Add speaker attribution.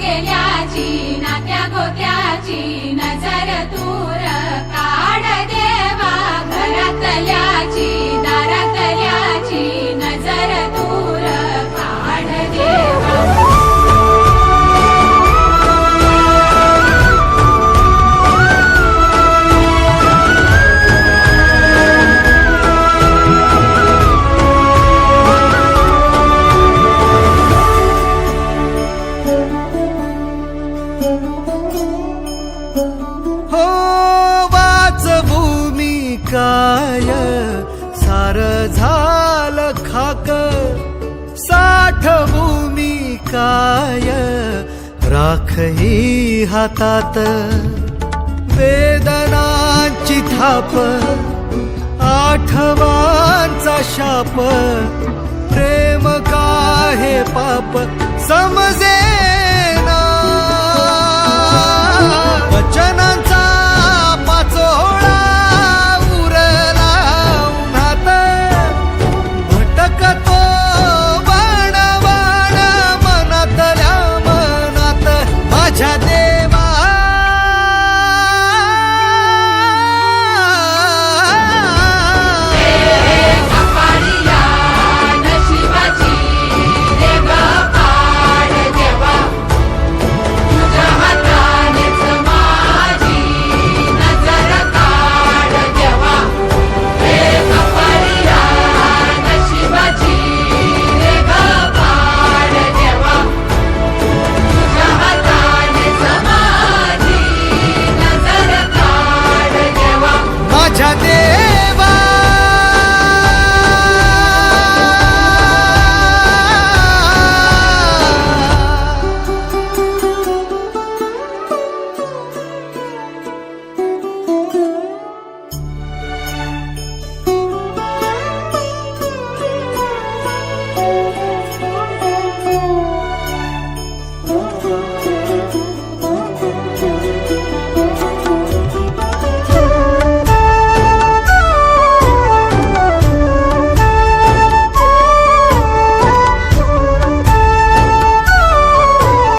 Speaker 1: गेल्याची नात्या गोत्याची नजर
Speaker 2: काय सार झाल खाक साठभूमी काय राखही हातात. वेदनांची थाप आठवांचा शाप प्रेम का हे पाप समजे